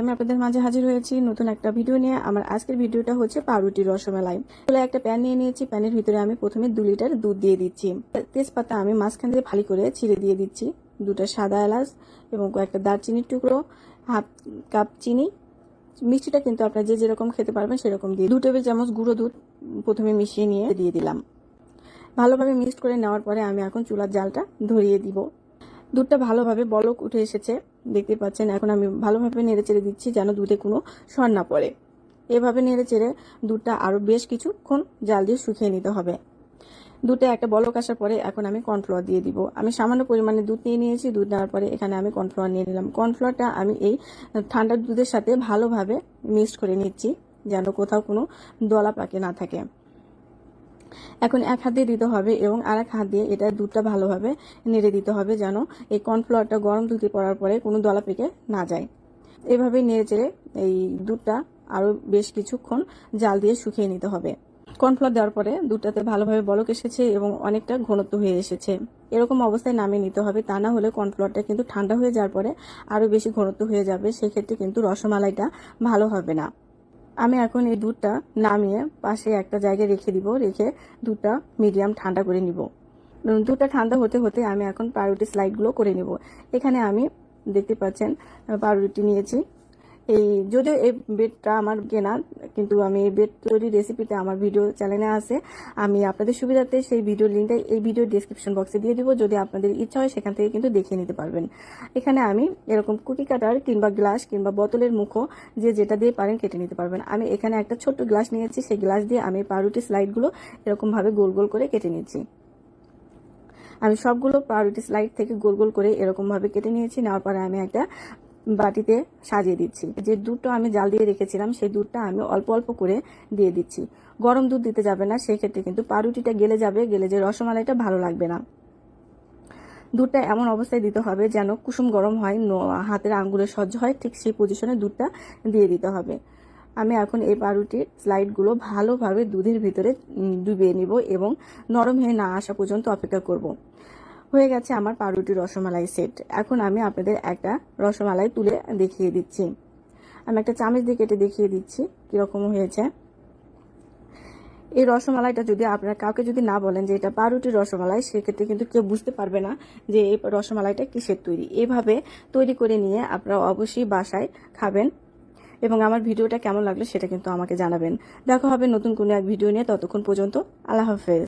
আমি আপনাদের মাঝে হাজির হয়েছি নতুন একটা ভিডিও নিয়ে। আমার আজকের ভিডিওটা হচ্ছে পাউরুটি রসমালাই। চুলে একটা প্যান নিয়ে নিয়েছি। প্যানের ভিতরে আমি প্রথমে দু লিটার দুধ দিয়ে দিচ্ছি। তেজপাতা আমি মাঝখান দিয়ে ফালি করে ছিঁড়ে দিয়ে দিচ্ছি। দুটো সাদা এলাচ এবং কয়েকটা দারচিনির টুকরো, হাফ কাপ চিনি। মিষ্টিটা কিন্তু আপনারা যে যেরকম খেতে পারবেন সেরকম দিয়ে দু টেবিল চামচ গুঁড়ো দুধ প্রথমে মিশিয়ে নিয়ে দিয়ে দিলাম। ভালোভাবে মিক্সড করে নেওয়ার পরে আমি এখন চুলার জালটা ধরিয়ে দিব। দুধটা ভালোভাবে বলক উঠে এসেছে। দেখতে পাচ্ছেন, এখন আমি ভালোভাবে নেড়ে চেড়ে দিচ্ছি যেন দুধে কোনো সর না পড়ে। এভাবে নেড়ে চেড়ে দুধটা আরও বেশ কিছুক্ষণ জাল দিয়ে শুকিয়ে নিতে হবে। দুধে একটা বলক আসার পরে এখন আমি কর্নফ্লাওয়ার দিয়ে দিব। আমি সামান্য পরিমাণে দুধ নিয়ে নিয়েছি, দুধ নেওয়ার পরে এখানে আমি কর্নফ্লাওয়ার নিয়ে নিলাম। কর্নফ্লাওয়ারটা আমি এই ঠান্ডা দুধের সাথে ভালোভাবে মিক্সড করে নিচ্ছি, যেন কোথাও কোনো দলা পাকে না থাকে। এখন এক হাত দিয়ে দিতে হবে এবং আর এক হাত দিয়ে এটা দুধটা ভালোভাবে নেড়ে দিতে হবে যেন এই কর্নফ্লাওয়ারটা গরম দুধে পড়ার পরে কোনো দলা পেকে না যায়। এভাবে নেড়ে চেড়ে এই দুধটা আরও বেশ কিছুক্ষণ জাল দিয়ে শুকিয়ে নিতে হবে। কর্নফ্লাওয়ার দেওয়ার পরে দুধটাতে ভালোভাবে বলক এসেছে এবং অনেকটা ঘনত্ব হয়ে এসেছে। এরকম অবস্থায় নামিয়ে নিতে হবে, তা না হলে কর্নফ্লাওয়ারটা কিন্তু ঠান্ডা হয়ে যাওয়ার পরে আরও বেশি ঘনত্ব হয়ে যাবে, সেক্ষেত্রে কিন্তু রসমালাইটা ভালো হবে না। আমি এখন এই দুধটা নামিয়ে পাশে একটা জায়গায় রেখে দিব, রেখে দুধটা মিডিয়াম ঠান্ডা করে নিব। দুধটা ঠান্ডা হতে হতে আমি এখন পাউরুটি স্লাইডগুলো করে নিব। এখানে আমি দেখতে পাচ্ছেন, পাউরুটি নিয়েছি। এই যদিও এই বেডটা আমার কেনা, কিন্তু আমি এই বেড তৈরি রেসিপিটা আমার ভিডিও চ্যানেলে আছে। আমি আপনাদের সুবিধার্থে সেই ভিডিও লিঙ্কটা এই ভিডিও ডিসক্রিপশন বক্সে দিয়ে দিব। যদি আপনাদের ইচ্ছা হয়, সেখান থেকে কিন্তু দেখে নিতে পারবেন। এখানে আমি এরকম কুকি কাটার কিংবা গ্লাস কিংবা বোতলের মুখো যে যেটা দিয়ে পারেন কেটে নিতে পারবেন। আমি এখানে একটা ছোট্ট গ্লাস নিয়েছি। সেই গ্লাস দিয়ে আমি পাউরুটি স্লাইডগুলো এরকমভাবে গোল গোল করে কেটে নিয়েছি। আমি সবগুলো পাউরুটি স্লাইড থেকে গোল গোল করে এরকমভাবে কেটে নিয়েছি। নেওয়ার পরে আমি একটা বাটিতে সাজিয়ে দিচ্ছি। যে দুধটা আমি জাল দিয়ে রেখেছিলাম, সেই দুধটা আমি অল্প অল্প করে দিয়ে দিচ্ছি। গরম দুধ দিতে যাবে না, সেই ক্ষেত্রে কিন্তু পাউরুটিটা গেলে যাবে, গেলে যে রসমালাইটা ভালো লাগবে না। দুধটা এমন অবস্থায় দিতে হবে যেন কুসুম গরম হয় হাতের আঙ্গুলে সহ্য হয়, ঠিক সেই পজিশনে দুধটা দিয়ে দিতে হবে। আমি এখন এই পাউরুটির স্লাইডগুলো ভালোভাবে দুধের ভিতরে ডুবিয়ে নিব এবং নরম হয়ে না আসা পর্যন্ত অপেক্ষা করব। হয়ে গেছে আমার পাউরুটি রসমালাই সেট এখন আমি আপনাদের একটা রসমালাই তুলে দেখিয়ে দিচ্ছি। আমি একটা চামচ দিয়ে কেটে দেখিয়ে দিচ্ছি কীরকম হয়েছে। এই রসমালাইটা যদি আপনারা কাউকে যদি না বলেন যে এটা পাউরুটি রসমালাই, সেক্ষেত্রে কিন্তু কেউ বুঝতে পারবে না যে এই রসমালাইটা কিসের তৈরি। এভাবে তৈরি করে নিয়ে আপনারা অবশ্যই বাসায় খাবেন এবং আমার ভিডিওটা কেমন লাগল সেটা কিন্তু আমাকে জানাবেন। দেখা হবে নতুন কোনো এক ভিডিও নিয়ে। ততক্ষণ পর্যন্ত আল্লাহ হাফেজ।